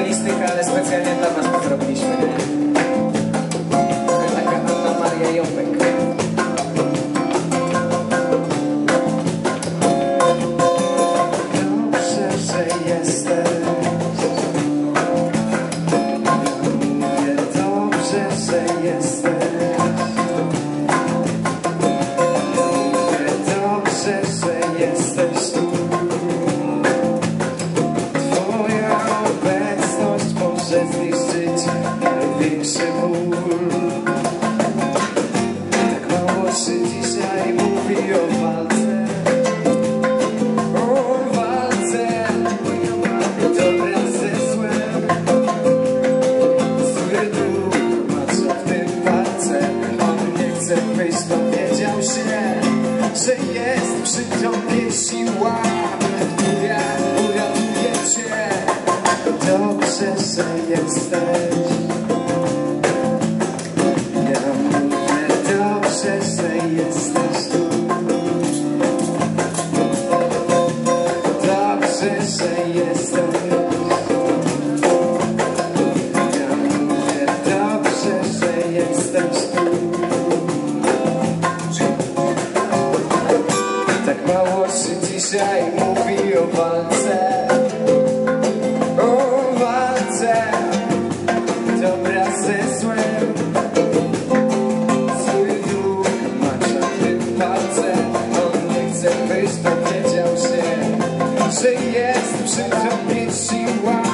stylistyka, ale specjalnie dla was to zrobiliśmy. Taka Anna Maria Jąbek. może zniszczyć największy ból. Tak mało się dzisiaj mówi o walce. O walce Dobra ze złem. Zły duch ma w tym palce On nie chce wyjść, dowiedział się Że jest przy przyciągiem siła. Że jesteś. Mówię dobrze, że jesteś tu. Dobrze, że jesteś mówię dobrze, że jesteś tu. Tak mało się dzisiaj mówi o walce say yes, to say to me, see why.